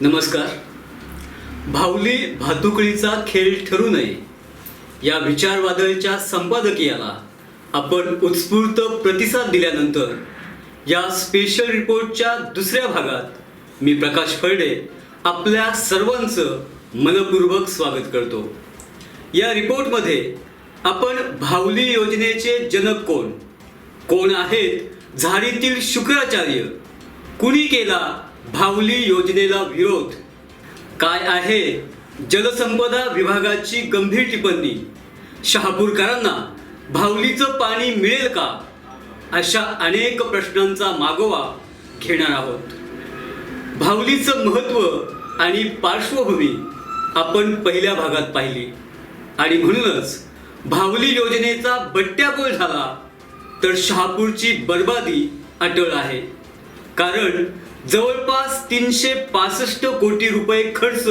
नमस्कार. भावली भातुकळीचा खेळ ठरू नये. या विचारवादळच्या संपादकीयाला आपण उत्स्फूर्त प्रतिसाद दिल्यानंतर या स्पेशल रिपोर्टच्या दुसऱ्या भागात मी प्रकाश फळडे आपल्या सर्वांचं मनपूर्वक स्वागत करतो. या रिपोर्टमध्ये आपण भावली योजनेचे जनक कोण? कोण आहेत? झाडीतील शुक्राचार्य. कुणी केला भावली योजनेला विरोध. काय आहे? जलसंपदा विभागाची गंभीर टिप्पणी. शहापूरकरांना भावलीचं पाणी मिळेल का? अशा अनेक प्रश्नांचा मागोवा घेणार आहोत. भावलीचं महत्त्व आणि पार्श्वभूमी आपण पहिल्या भागात पाहिली. आणि म्हणूनच भावली योजनेचा बट्ट्याबोळ झाला तर शहापूरची बर्बादी अटळ आहे. कारण जवळपास तीनशे पासष्ट कोटी रुपये खर्च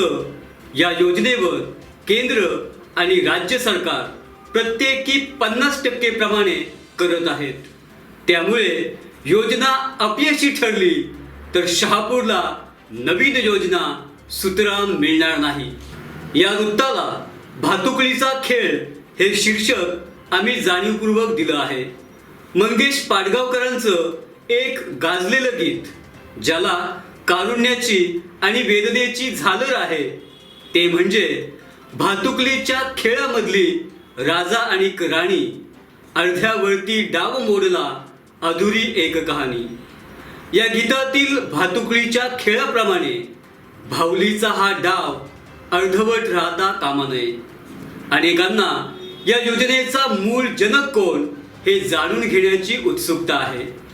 या योजनेवर केंद्र आणि राज्य सरकार प्रत्येकी पन्नास टक्के प्रमाणे करत आहेत. त्यामुळे योजना अपयशी ठरली तर शहापूरला नवीन योजना सुतराम मिळणार नाही. या वृत्ताला भातुकळीचा खेळ हे शीर्षक आम्ही जाणीवपूर्वक दिलं आहे. मंगेश पाडगावकरांचं एक गाजलेलं गीत. ज्याला कारुण्याची आणि वेदनेची झालर आहे ते म्हणजे भातुकलीच्या खेळामधली राजा आणि राणी अर्ध्यावरती डाव मोडला अधुरी एक कहाणी. या गीतातील भातुकळीच्या खेळाप्रमाणे भावलीचा हा डाव अर्धवट राहता कामा नये. अनेकांना या योजनेचा मूळ जनक कोण हे जाणून घेण्याची उत्सुकता आहे.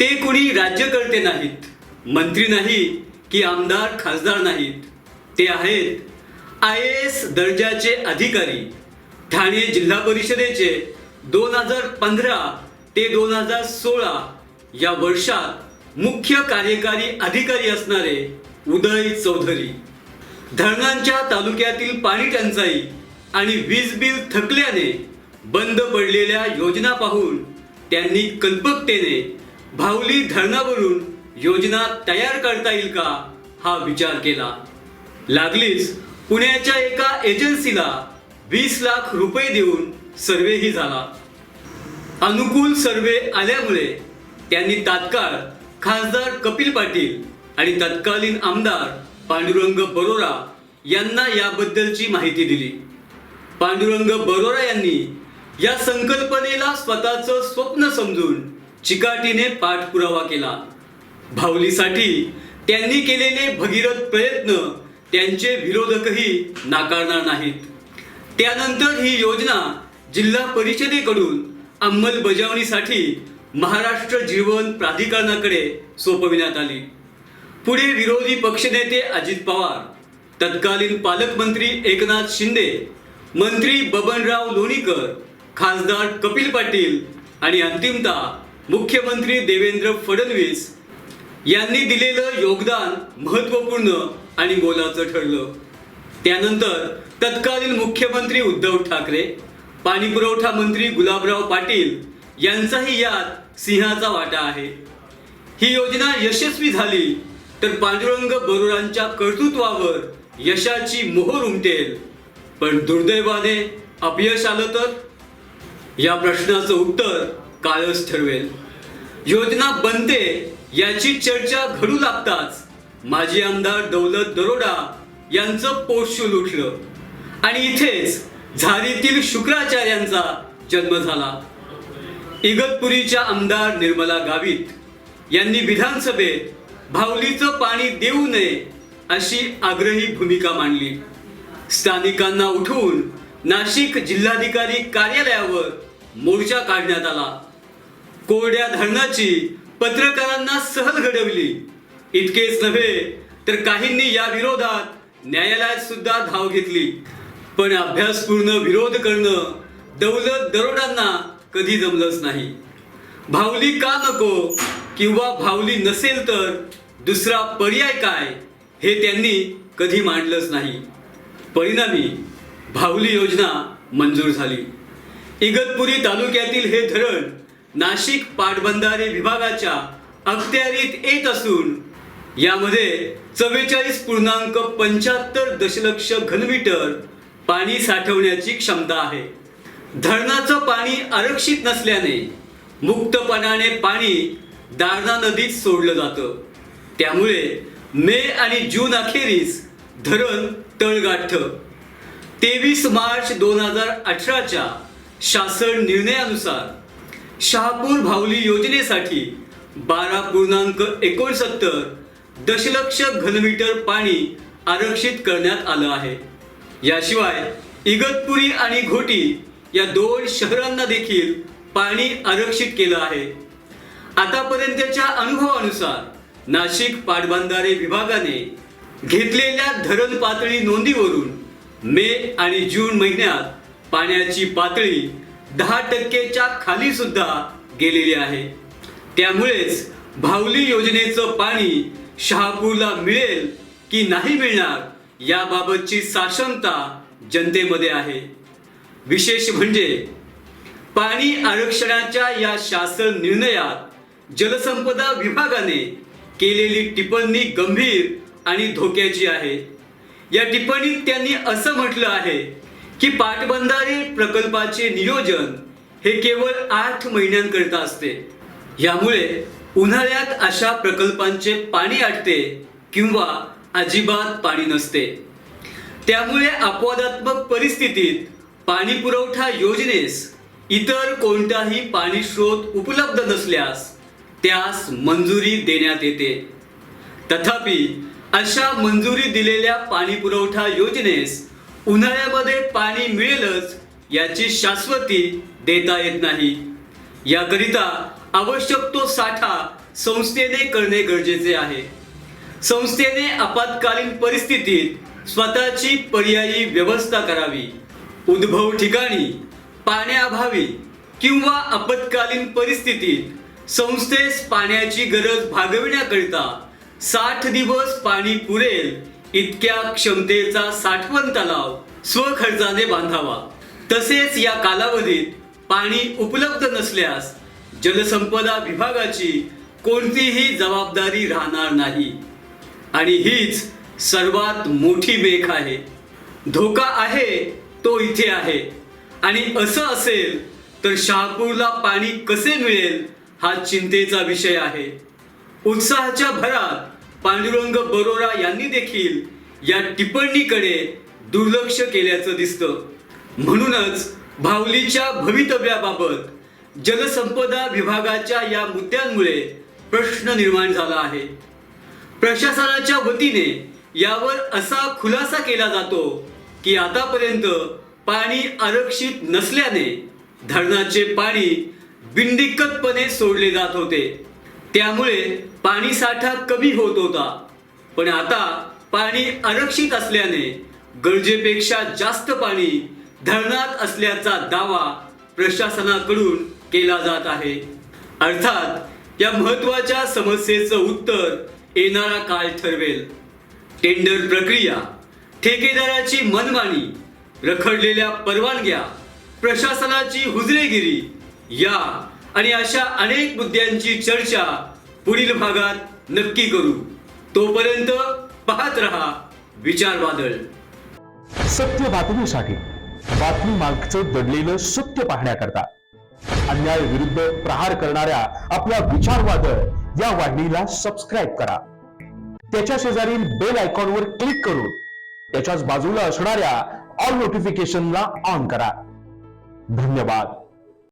ते कुणी राज्यकर्ते नाहीत मंत्री नाही की आमदार खासदार नाहीत. ते आहेत आय ए एस दर्जाचे अधिकारी ठाणे जिल्हा परिषदेचे दोन हजार पंधरा ते दोन हजार सोळा या वर्षात मुख्य कार्यकारी अधिकारी असणारे उदय चौधरी. धरणांच्या तालुक्यातील पाणी टंचाई आणि वीज बिल थकल्याने बंद पडलेल्या योजना पाहून त्यांनी कल्पकतेने भावली धरणावरून योजना तयार करता येईल का? हा विचार केला. लागलीच पुण्याच्या एका एजन्सीला वीस लाख रुपये देऊन सर्वेही झाला. अनुकूल सर्वे आल्यामुळे त्यांनी तात्काळ खासदार कपिल पाटील आणि तत्कालीन आमदार पांडुरंग बरोरा यांना याबद्दलची माहिती दिली. पांडुरंग बरोरा यांनी या संकल्पनेला स्वतःचं स्वप्न समजून चिकाटीने पाठपुरावा केला. भावलीसाठी त्यांनी केलेले भगीरथ प्रयत्न त्यांचे विरोधकही नाकारणार नाहीत. त्यानंतर ही योजना जिल्हा परिषदेकडून अंमलबजावणीसाठी महाराष्ट्र जीवन प्राधिकरणाकडे सोपविण्यात आली. पुढे विरोधी पक्षनेते अजित पवार तत्कालीन पालकमंत्री एकनाथ शिंदे मंत्री बबनराव लोणीकर खासदार कपिल पाटील आणि अंतिमता मुख्यमंत्री देवेंद्र फडणवीस यांनी दिलेलं योगदान महत्त्वपूर्ण आणि मोलाचं ठरलं. त्यानंतर तत्कालीन मुख्यमंत्री उद्धव ठाकरे पाणी पुरवठा मंत्री गुलाबराव पाटील यांचाही यात सिंहाचा वाटा आहे. ही योजना यशस्वी झाली तर पांडुरंग बरोरांच्या कर्तृत्वावर यशाची मोहर उमटेल. पण दुर्दैवाने अपयश आलं तर? या प्रश्नाचं उत्तर काळच ठरवेल. योजना बनते याची चर्चा घडू लागताच. माजी आमदार दौलत दरोडा यांचं पोटशूल उठलं. आणि इथेच झारीतील शुक्राचार्यांचा जन्म झाला. इगतपुरीच्या आमदार निर्मला गावित यांनी विधानसभेत भावलीचं पाणी देऊ नये अशी आग्रही भूमिका मांडली. स्थानिकांना उठवून नाशिक जिल्हाधिकारी कार्यालयावर मोर्चा काढण्यात आला. कोरड्या धरणाची पत्रकारांना सहल घडवली. इतकेच नव्हे तर काहींनी या विरोधात न्यायालयात सुद्धा धाव घेतली. पण अभ्यासपूर्ण विरोध करणं दौलत दरोडांना कधी जमलंच नाही. भावली का नको किंवा भावली नसेल तर दुसरा पर्याय काय हे त्यांनी कधी मांडलंच नाही. परिणामी भावली योजना मंजूर झाली. इगतपुरी तालुक्यातील हे धरण नाशिक पाटबंधारे विभागाच्या अखत्यारीत येत असून यामध्ये चव्वेचाळीस पूर्णांक पंच्याहत्तर दशलक्ष घनमीटर पाणी साठवण्याची क्षमता आहे. धरणाचं पाणी आरक्षित नसल्याने मुक्तपणाने पाणी दारणा नदीत सोडलं जातं. त्यामुळे मे आणि जून अखेरीस धरण तळगाठ. तेवीस मार्च दोन हजार अठराच्या शासन निर्णयानुसार शहापूर भावली योजनेसाठी बारा पूर्णांक एकोणसत्तर दशलक्ष घनमीटर पाणी आरक्षित करण्यात आलं आहे. याशिवाय इगतपुरी आणि घोटी या दोन शहरांना देखील पाणी आरक्षित केलं आहे. आतापर्यंतच्या अनुभवानुसार नाशिक पाटबंधारे विभागाने घेतलेल्या धरण पातळी नोंदीवरून मे आणि जून महिन्यात पाण्याची पातळी दहा टक्केच्या खाली सुद्धा गेलेली आहे. त्यामुळेच भावली योजनेचं पाणी शहापूरला मिळेल की नाही मिळणार याबाबतची साशंकता जनतेमध्ये आहे. विशेष म्हणजे पाणी आरक्षणाच्या या शासन निर्णयात जलसंपदा विभागाने केलेली टिप्पणी गंभीर आणि धोक्याची आहे. या टिप्पणीत त्यांनी असं म्हटलं आहे की पाटबंधारे प्रकल्पाचे नियोजन हे केवळ आठ महिन्यांकरिता असते. यामुळे उन्हाळ्यात अशा प्रकल्पांचे पाणी आटते किंवा अजिबात पाणी नसते. त्यामुळे अपवादात्मक परिस्थितीत पाणी पुरवठा योजनेस इतर कोणताही पाणी स्रोत उपलब्ध नसल्यास त्यास मंजुरी देण्यात येते. तथापि अशा मंजुरी दिलेल्या पाणी पुरवठा योजनेस उन्हाळ्यामध्ये पाणी मिळेलच याची शाश्वती देता येत नाही. याकरिता आवश्यक तो साठा संस्थेने करणे गरजेचे आहे. संस्थेने आपत्कालीन परिस्थितीत स्वतःची पर्यायी व्यवस्था करावी. उद्भव ठिकाणी पाण्याअभावी किंवा आपत्कालीन परिस्थितीत संस्थेस पाण्याची गरज भागविण्याकरिता साठ दिवस पाणी पुरेल इतक्या क्षमतेचा साठवण तलाव स्वखर्चाने बांधावा. तसेच या कालावधीत पाणी उपलब्ध नसल्यास जलसंपदा विभागाची कोणतीही जबाबदारी राहणार नाही. आणि हीच सर्वात मोठी बेख आहे. धोका आहे तो इथे आहे. आणि असं असेल तर शहापूरला पाणी कसे मिळेल हा चिंतेचा विषय आहे. उत्साहाच्या भरात पांडुरंग बरोरा यांनी देखील या टिप्पणीकडे दुर्लक्ष केल्याचं दिसतं. म्हणूनच भावलीच्या भवितव्याबाबत जलसंपदा विभागाच्या या मुद्द्यांमुळे प्रश्न निर्माण झाला आहे. प्रशासनाच्या वतीने यावर असा खुलासा केला जातो की आतापर्यंत पाणी आरक्षित नसल्याने धरणाचे पाणी बिंदिकतपणे सोडले जात होते. त्यामुळे पाणी साठा कमी होत होता. पण आता पाणी आरक्षित असल्याने गरजेपेक्षा जास्त पाणी धरणात असल्याचा दावा प्रशासनाकडून केला जात आहे. अर्थात या महत्त्वाच्या समस्येचं उत्तर येणारा काळ ठरवेल. टेंडर प्रक्रिया ठेकेदाराची मनमानी रखडलेल्या परवानग्या प्रशासनाची हुजरेगिरी या आणि अशा अनेक मुद्द्यांची चर्चा पुढील भागात नक्की करू. तोपर्यंत पाहत रहा विचार वादळ. सत्य बातमीसाठी बातमी मागचं दडलेलं सत्य पाहण्याकरता अन्याय विरुद्ध प्रहार करणाऱ्या आपल्या विचारवादळ या वाहिनीला सबस्क्राईब करा. त्याच्या शेजारील बेल आयकॉनवर क्लिक करून त्याच्याच बाजूला असणाऱ्या ऑल नोटिफिकेशनला ऑन करा. धन्यवाद.